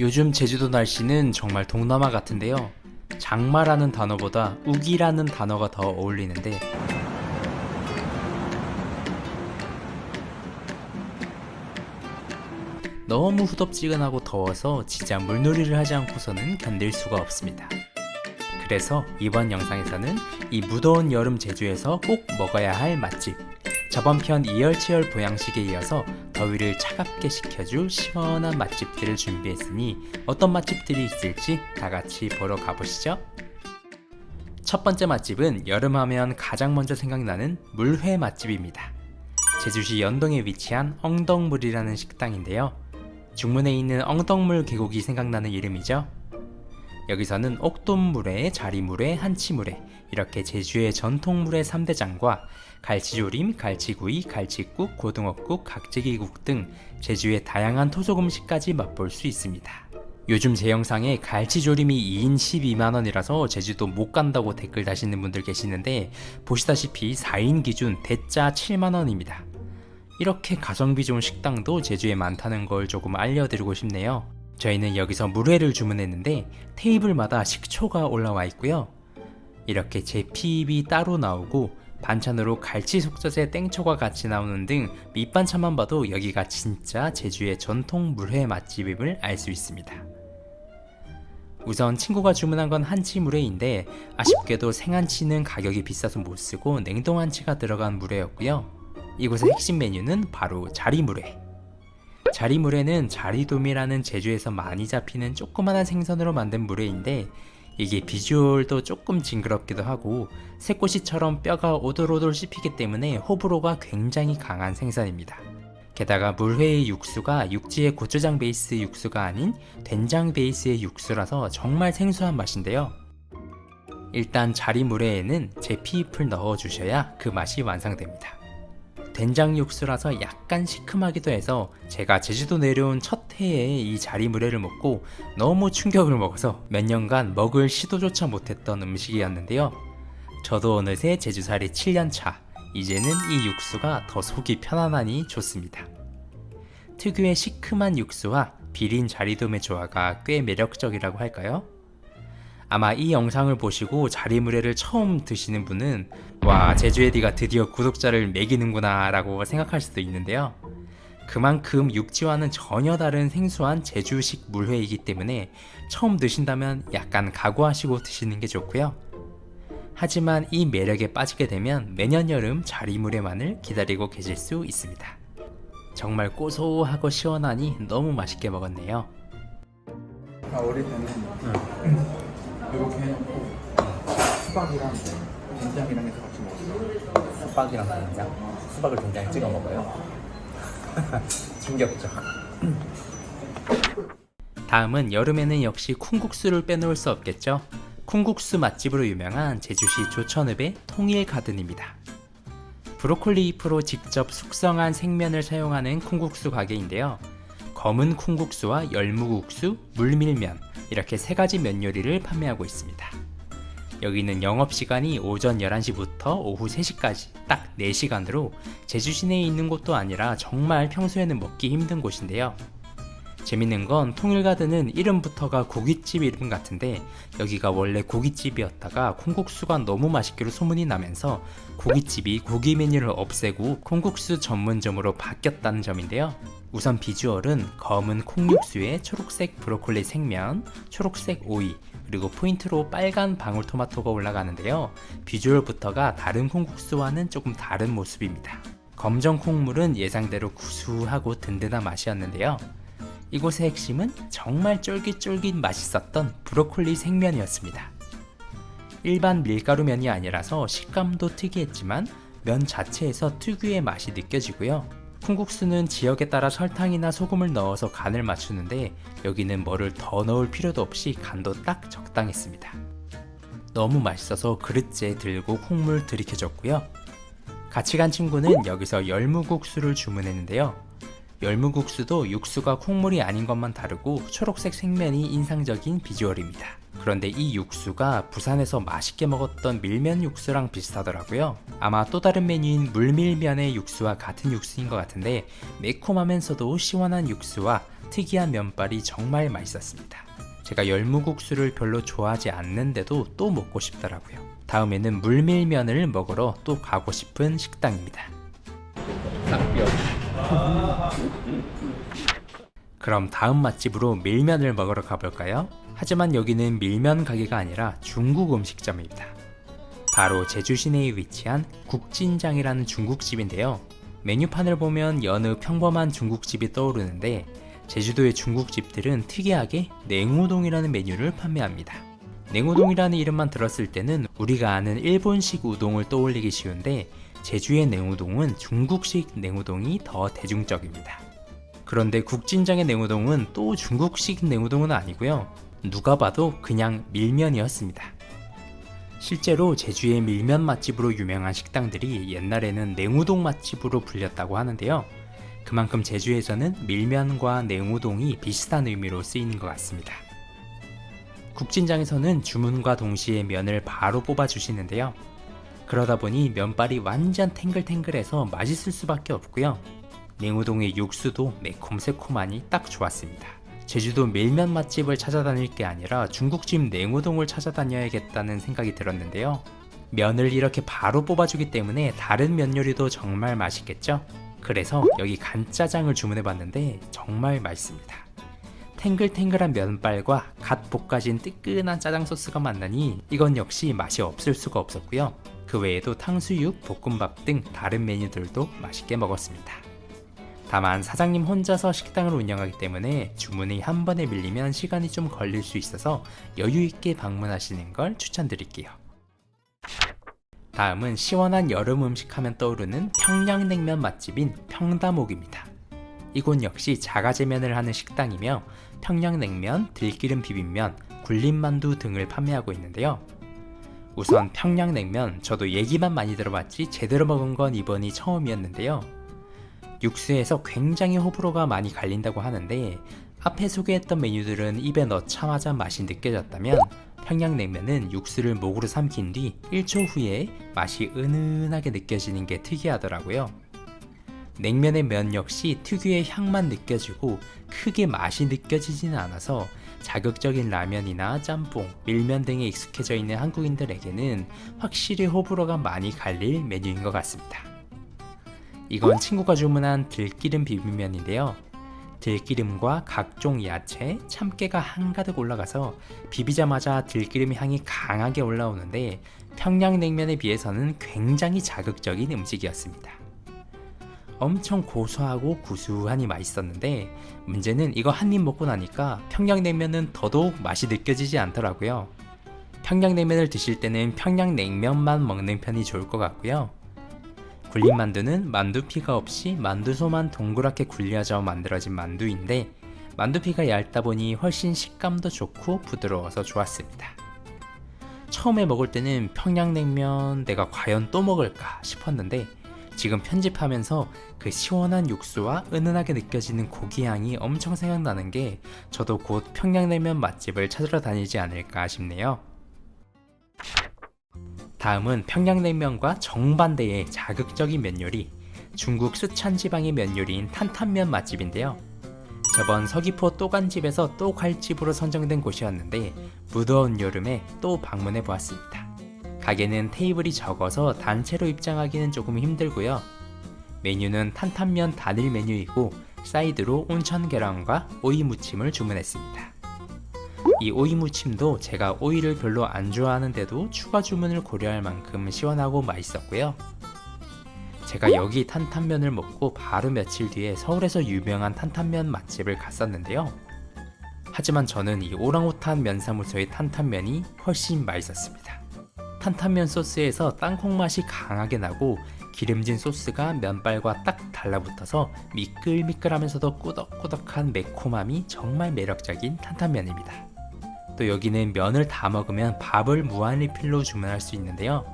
요즘 제주도 날씨는 정말 동남아 같은데요. 장마라는 단어보다 우기라는 단어가 더 어울리는데 너무 후덥지근하고 더워서 진짜 물놀이를 하지 않고서는 견딜 수가 없습니다. 그래서 이번 영상에서는 이 무더운 여름 제주에서 꼭 먹어야 할 맛집 저번 편 이열치열 보양식에 이어서 더위를 차갑게 식혀줄 시원한 맛집들을 준비했으니 어떤 맛집들이 있을지 다 같이 보러 가보시죠. 첫 번째 맛집은 여름하면 가장 먼저 생각나는 물회 맛집입니다. 제주시 연동에 위치한 엉덩물이라는 식당인데요. 중문에 있는 엉덩물 계곡이 생각나는 이름이죠. 여기서는 옥돔물회, 자리물회, 한치물회 이렇게 제주의 전통물회 3대장과 갈치조림, 갈치구이, 갈치국, 고등어국, 각지기국 등 제주의 다양한 토속 음식까지 맛볼 수 있습니다. 요즘 제 영상에 갈치조림이 2인 12만원이라서 제주도 못 간다고 댓글 다시는 분들 계시는데 보시다시피 4인 기준 대짜 7만원입니다. 이렇게 가성비 좋은 식당도 제주에 많다는 걸 조금 알려드리고 싶네요. 저희는 여기서 물회를 주문했는데 테이블마다 식초가 올라와 있고요. 이렇게 제 피입이 따로 나오고 반찬으로 갈치 속젓에 땡초가 같이 나오는 등 밑반찬만 봐도 여기가 진짜 제주의 전통 물회 맛집임을 알 수 있습니다. 우선 친구가 주문한 건 한치 물회인데 아쉽게도 생한치는 가격이 비싸서 못 쓰고 냉동한치가 들어간 물회였고요. 이곳의 핵심 메뉴는 바로 자리 물회. 자리물회는 자리돔이라는 제주에서 많이 잡히는 조그만한 생선으로 만든 물회인데 이게 비주얼도 조금 징그럽기도 하고 새꼬시처럼 뼈가 오돌오돌 씹히기 때문에 호불호가 굉장히 강한 생선입니다. 게다가 물회의 육수가 육지의 고추장 베이스 육수가 아닌 된장 베이스의 육수라서 정말 생소한 맛인데요. 일단 자리 물회에는 제피잎을 넣어주셔야 그 맛이 완성됩니다. 된장 육수라서 약간 시큼하기도 해서 제가 제주도 내려온 첫 해에 이 자리물회를 먹고 너무 충격을 먹어서 몇 년간 먹을 시도조차 못했던 음식이었는데요. 저도 어느새 제주살이 7년차, 이제는 이 육수가 더 속이 편안하니 좋습니다. 특유의 시큼한 육수와 비린 자리돔의 조화가 꽤 매력적이라고 할까요? 아마 이 영상을 보시고 자리물회를 처음 드시는 분은 와 제주에디가 드디어 구독자를 매기는구나 라고 생각할 수도 있는데요. 그만큼 육지와는 전혀 다른 생소한 제주식 물회이기 때문에 처음 드신다면 약간 각오하시고 드시는 게 좋고요. 하지만 이 매력에 빠지게 되면 매년 여름 자리물회만을 기다리고 계실 수 있습니다. 정말 고소하고 시원하니 너무 맛있게 먹었네요. 아, 때는 이렇게 해놓고 수박이랑 된장이랑 해서 같이 먹었어. 수박이랑 된장? 수박을 된장에 찍어 먹어요? 충격적. 다음은 여름에는 역시 콩국수를 빼놓을 수 없겠죠. 콩국수 맛집으로 유명한 제주시 조천읍의 통일 가든입니다. 브로콜리 잎으로 직접 숙성한 생면을 사용하는 콩국수 가게인데요. 검은 콩국수와 열무국수, 물밀면 이렇게 세 가지 면 요리를 판매하고 있습니다. 여기는 영업시간이 오전 11시부터 오후 3시까지 딱 4시간으로 제주 시내에 있는 곳도 아니라 정말 평소에는 먹기 힘든 곳인데요. 재밌는 건 통일가든은 이름부터가 고깃집 이름 같은데 여기가 원래 고깃집이었다가 콩국수가 너무 맛있기로 소문이 나면서 고깃집이 고기 메뉴를 없애고 콩국수 전문점으로 바뀌었다는 점인데요. 우선 비주얼은 검은 콩육수에 초록색 브로콜리 생면, 초록색 오이, 그리고 포인트로 빨간 방울토마토가 올라가는데요. 비주얼부터가 다른 콩국수와는 조금 다른 모습입니다. 검정 콩물은 예상대로 구수하고 든든한 맛이었는데요. 이곳의 핵심은 정말 쫄깃쫄깃 맛있었던 브로콜리 생면이었습니다. 일반 밀가루 면이 아니라서 식감도 특이했지만 면 자체에서 특유의 맛이 느껴지고요. 콩국수는 지역에 따라 설탕이나 소금을 넣어서 간을 맞추는데 여기는 뭐를 더 넣을 필요도 없이 간도 딱 적당했습니다. 너무 맛있어서 그릇째 들고 콩물 들이켜줬고요. 같이 간 친구는 여기서 열무국수를 주문했는데요. 열무국수도 육수가 콩물이 아닌 것만 다르고 초록색 생면이 인상적인 비주얼입니다. 그런데 이 육수가 부산에서 맛있게 먹었던 밀면 육수랑 비슷하더라고요. 아마 또 다른 메뉴인 물밀면의 육수와 같은 육수인 것 같은데 매콤하면서도 시원한 육수와 특이한 면발이 정말 맛있었습니다. 제가 열무국수를 별로 좋아하지 않는데도 또 먹고 싶더라고요. 다음에는 물밀면을 먹으러 또 가고 싶은 식당입니다. 닭뼈. 그럼 다음 맛집으로 밀면을 먹으러 가볼까요? 하지만 여기는 밀면 가게가 아니라 중국 음식점입니다. 바로 제주 시내에 위치한 국진장이라는 중국집인데요. 메뉴판을 보면 여느 평범한 중국집이 떠오르는데 제주도의 중국집들은 특이하게 냉우동이라는 메뉴를 판매합니다. 냉우동이라는 이름만 들었을 때는 우리가 아는 일본식 우동을 떠올리기 쉬운데 제주의 냉우동은 중국식 냉우동이 더 대중적입니다. 그런데 국진장의 냉우동은 또 중국식 냉우동은 아니고요. 누가 봐도 그냥 밀면이었습니다. 실제로 제주의 밀면 맛집으로 유명한 식당들이 옛날에는 냉우동 맛집으로 불렸다고 하는데요. 그만큼 제주에서는 밀면과 냉우동이 비슷한 의미로 쓰이는 것 같습니다. 국진장에서는 주문과 동시에 면을 바로 뽑아 주시는데요. 그러다 보니 면발이 완전 탱글탱글해서 맛있을 수밖에 없고요. 냉우동의 육수도 매콤새콤하니 딱 좋았습니다. 제주도 밀면 맛집을 찾아다닐 게 아니라 중국집 냉우동을 찾아다녀야겠다는 생각이 들었는데요. 면을 이렇게 바로 뽑아주기 때문에 다른 면 요리도 정말 맛있겠죠? 그래서 여기 간짜장을 주문해봤는데 정말 맛있습니다. 탱글탱글한 면발과 갓 볶아진 뜨끈한 짜장 소스가 만나니 이건 역시 맛이 없을 수가 없었고요. 그 외에도 탕수육, 볶음밥 등 다른 메뉴들도 맛있게 먹었습니다. 다만 사장님 혼자서 식당을 운영하기 때문에 주문이 한 번에 밀리면 시간이 좀 걸릴 수 있어서 여유 있게 방문하시는 걸 추천드릴게요. 다음은 시원한 여름 음식 하면 떠오르는 평양냉면 맛집인 평다목입니다. 이곳 역시 자가제면을 하는 식당이며 평양냉면, 들기름 비빔면, 굴림만두 등을 판매하고 있는데요. 우선 평양냉면 저도 얘기만 많이 들어봤지 제대로 먹은 건 이번이 처음이었는데요. 육수에서 굉장히 호불호가 많이 갈린다고 하는데 앞에 소개했던 메뉴들은 입에 넣자마자 맛이 느껴졌다면 평양냉면은 육수를 목으로 삼킨 뒤 1초 후에 맛이 은은하게 느껴지는 게 특이하더라고요. 냉면의 면 역시 특유의 향만 느껴지고 크게 맛이 느껴지지는 않아서 자극적인 라면이나 짬뽕, 밀면 등에 익숙해져 있는 한국인들에게는 확실히 호불호가 많이 갈릴 메뉴인 것 같습니다. 이건 친구가 주문한 들기름 비빔면인데요. 들기름과 각종 야채, 참깨가 한가득 올라가서 비비자마자 들기름 향이 강하게 올라오는데 평양냉면에 비해서는 굉장히 자극적인 음식이었습니다. 엄청 고소하고 구수하니 맛있었는데 문제는 이거 한 입 먹고 나니까 평양냉면은 더더욱 맛이 느껴지지 않더라고요. 평양냉면을 드실 때는 평양냉면만 먹는 편이 좋을 것 같고요. 굴림만두는 만두 피가 없이 만두소만 동그랗게 굴려져 만들어진 만두인데 만두피가 얇다 보니 훨씬 식감도 좋고 부드러워서 좋았습니다. 처음에 먹을 때는 평양냉면 내가 과연 또 먹을까 싶었는데 지금 편집하면서 그 시원한 육수와 은은하게 느껴지는 고기 향이 엄청 생각나는 게 저도 곧 평양냉면 맛집을 찾으러 다니지 않을까 싶네요. 다음은 평양냉면과 정반대의 자극적인 면 요리, 중국 쓰촨 지방의 면 요리인 탄탄면 맛집인데요. 저번 서귀포 또간집에서 또갈 집으로 선정된 곳이었는데 무더운 여름에 또 방문해 보았습니다. 가게는 테이블이 적어서 단체로 입장하기는 조금 힘들고요. 메뉴는 탄탄면 단일 메뉴이고 사이드로 온천 계란과 오이 무침을 주문했습니다. 이 오이 무침도 제가 오이를 별로 안 좋아하는데도 추가 주문을 고려할 만큼 시원하고 맛있었고요. 제가 여기 탄탄면을 먹고 바로 며칠 뒤에 서울에서 유명한 탄탄면 맛집을 갔었는데요. 하지만 저는 이 오랑우탄 면사무소의 탄탄면이 훨씬 맛있었습니다. 탄탄면 소스에서 땅콩 맛이 강하게 나고 기름진 소스가 면발과 딱 달라붙어서 미끌미끌하면서도 꾸덕꾸덕한 매콤함이 정말 매력적인 탄탄면입니다. 또 여기는 면을 다 먹으면 밥을 무한 리필로 주문할 수 있는데요.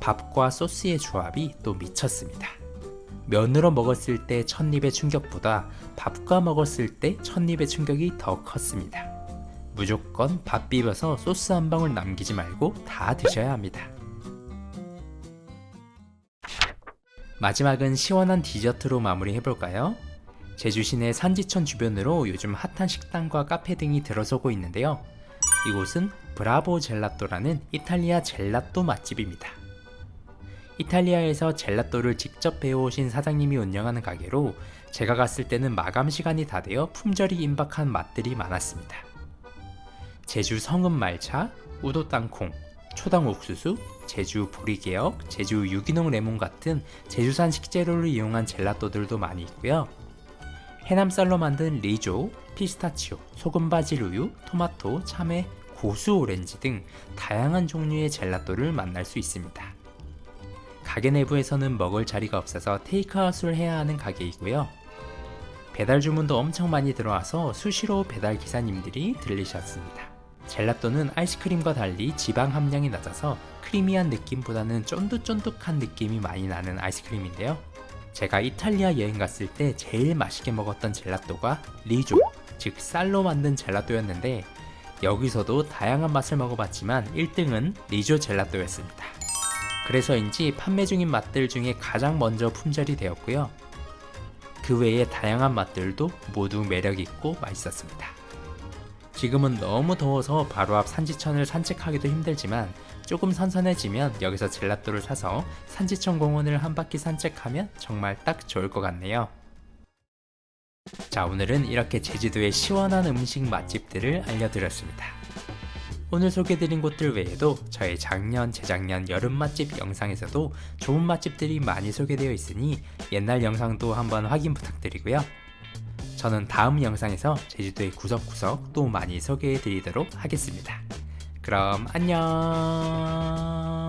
밥과 소스의 조합이 또 미쳤습니다. 면으로 먹었을 때 첫입의 충격보다 밥과 먹었을 때 첫입의 충격이 더 컸습니다. 무조건 밥 비벼서 소스 한 방울 남기지 말고 다 드셔야 합니다. 마지막은 시원한 디저트로 마무리 해볼까요? 제주 시내 산지천 주변으로 요즘 핫한 식당과 카페 등이 들어서고 있는데요. 이곳은 브라보 젤라또라는 이탈리아 젤라또 맛집입니다. 이탈리아에서 젤라또를 직접 배워오신 사장님이 운영하는 가게로 제가 갔을 때는 마감 시간이 다 되어 품절이 임박한 맛들이 많았습니다. 제주 성은 말차, 우도 땅콩, 초당 옥수수, 제주 보리개역, 제주 유기농 레몬 같은 제주산 식재료를 이용한 젤라또들도 많이 있고요. 해남쌀로 만든 리조, 피스타치오, 소금 바질 우유, 토마토, 참외, 고수 오렌지 등 다양한 종류의 젤라또를 만날 수 있습니다. 가게 내부에서는 먹을 자리가 없어서 테이크아웃을 해야 하는 가게이고요. 배달 주문도 엄청 많이 들어와서 수시로 배달 기사님들이 들리셨습니다. 젤라또는 아이스크림과 달리 지방 함량이 낮아서 크리미한 느낌보다는 쫀득쫀득한 느낌이 많이 나는 아이스크림인데요. 제가 이탈리아 여행 갔을 때 제일 맛있게 먹었던 젤라또가 리조, 즉 쌀로 만든 젤라또였는데 여기서도 다양한 맛을 먹어봤지만 1등은 리조 젤라또였습니다. 그래서인지 판매 중인 맛들 중에 가장 먼저 품절이 되었고요. 그 외에 다양한 맛들도 모두 매력있고 맛있었습니다. 지금은 너무 더워서 바로 앞 산지천을 산책하기도 힘들지만 조금 선선해지면 여기서 젤라또를 사서 산지천 공원을 한 바퀴 산책하면 정말 딱 좋을 것 같네요. 자, 오늘은 이렇게 제주도의 시원한 음식 맛집들을 알려드렸습니다. 오늘 소개드린 곳들 외에도 저의 작년, 재작년 여름 맛집 영상에서도 좋은 맛집들이 많이 소개되어 있으니 옛날 영상도 한번 확인 부탁드리고요. 저는 다음 영상에서 제주도의 구석구석 또 많이 소개해 드리도록 하겠습니다. 그럼 안녕!